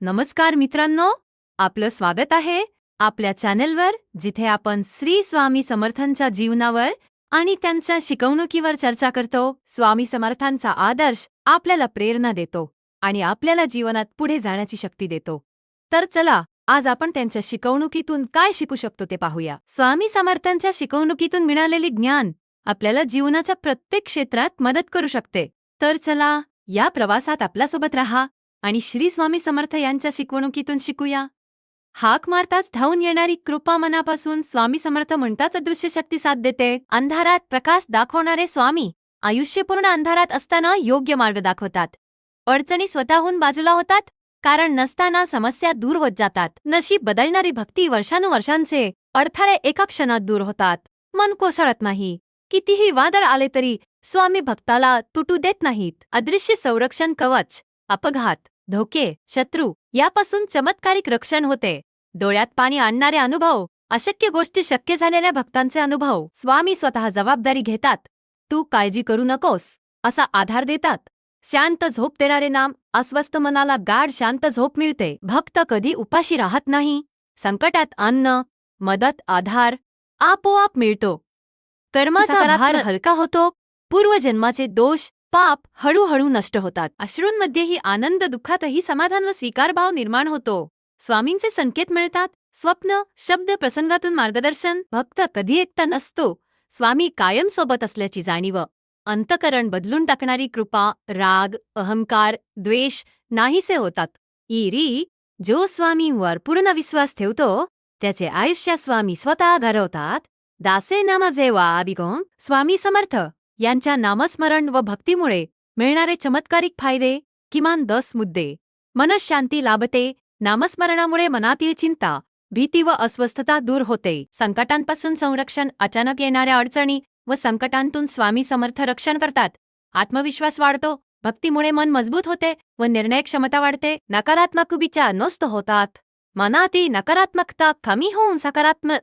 नमस्कार मित्रांनो आपलं स्वागत आहे आपल्या चॅनेलवर जिथे आपण श्री स्वामी समर्थांच्या जीवनावर आणि त्यांच्या शिकवणुकीवर चर्चा करतो स्वामी समर्थांचा आदर्श आपल्याला प्रेरणा देतो आणि आपल्याला जीवनात पुढे जाण्याची शक्ती देतो. तर चला आज आपण त्यांच्या शिकवणुकीतून काय शिकू शकतो ते पाहूया. स्वामी समर्थांच्या शिकवणुकीतून मिळालेले ज्ञान आपल्याला जीवनाच्या प्रत्येक क्षेत्रात मदत करू शकते. तर चला या प्रवासात आपल्यासोबत राहा. आणि श्री स्वामी समर्थ यांच्या शिकवणुकीतून शिकूया. हाक मारताच धावून येणारी कृपा मनापासून स्वामी समर्थ म्हणतात अदृश्य शक्ती साथ देते. अंधारात प्रकाश दाखवणारे स्वामी आयुष्यपूर्ण अंधारात असताना योग्य मार्ग दाखवतात. अडचणी स्वतःहून बाजूला होतात कारण नसताना समस्या दूर होत जातात. नशीब बदलणारी भक्ती वर्षानुवर्षांचे अडथळे एका क्षणात दूर होतात. मन कोसळत नाही. कितीही वादळ आले तरी स्वामी भक्ताला तुटू देत नाहीत. अदृश्य संरक्षण कवच अपघात धोके शत्रू यापासून चमत्कारिक रक्षण होते. डोळ्यात पाणी आणणारे अनुभव अशक्य गोष्टी शक्य झालेल्या भक्तांचे अनुभव स्वामी स्वतः जबाबदारी घेतात. तू काळजी करू नकोस असा आधार देतात. शांत झोप देणारे नाम अस्वस्थ मनाला गाढ शांत झोप मिळते. भक्त कधी उपाशी राहत नाही. संकटात अन्न मदत आधार आपोआप मिळतो. कर्माचा भार हलका होतो. पूर्वजन्माचे दोष पाप हळूहळू नष्ट होतात. अश्रूंमध्येही आनंद दुःखातही समाधान व स्वीकारभाव निर्माण होतो. स्वामींचे संकेत मिळतात. स्वप्न शब्द प्रसंगातून मार्गदर्शन भक्त कधी एकटा नसतो. स्वामी कायम सोबत असल्याची जाणीव. अंतकरण बदलून टाकणारी कृपा राग अहंकार द्वेष नाहीसे होतात. इरी जो स्वामींवर पूर्ण विश्वास ठेवतो त्याचे आयुष्य स्वामी स्वतः घडवतात. दासे नामा वा अभिगम स्वामी समर्थ. यांच्या नामस्मरण व भक्तीमुळे मिळणारे चमत्कारिक फायदे किमान दस मुद्दे. मनशांती लाभते नामस्मरणामुळे मनातील चिंता भीती व अस्वस्थता दूर होते. संकटांपासून संरक्षण अचानक येणाऱ्या अडचणी व संकटांतून स्वामी समर्थ रक्षण करतात. आत्मविश्वास वाढतो भक्तीमुळे मन मजबूत होते व निर्णय क्षमता वाढते. नकारात्मक विचार नष्ट होतात. मनातील नकारात्मकता कमी होऊन सकारात्मक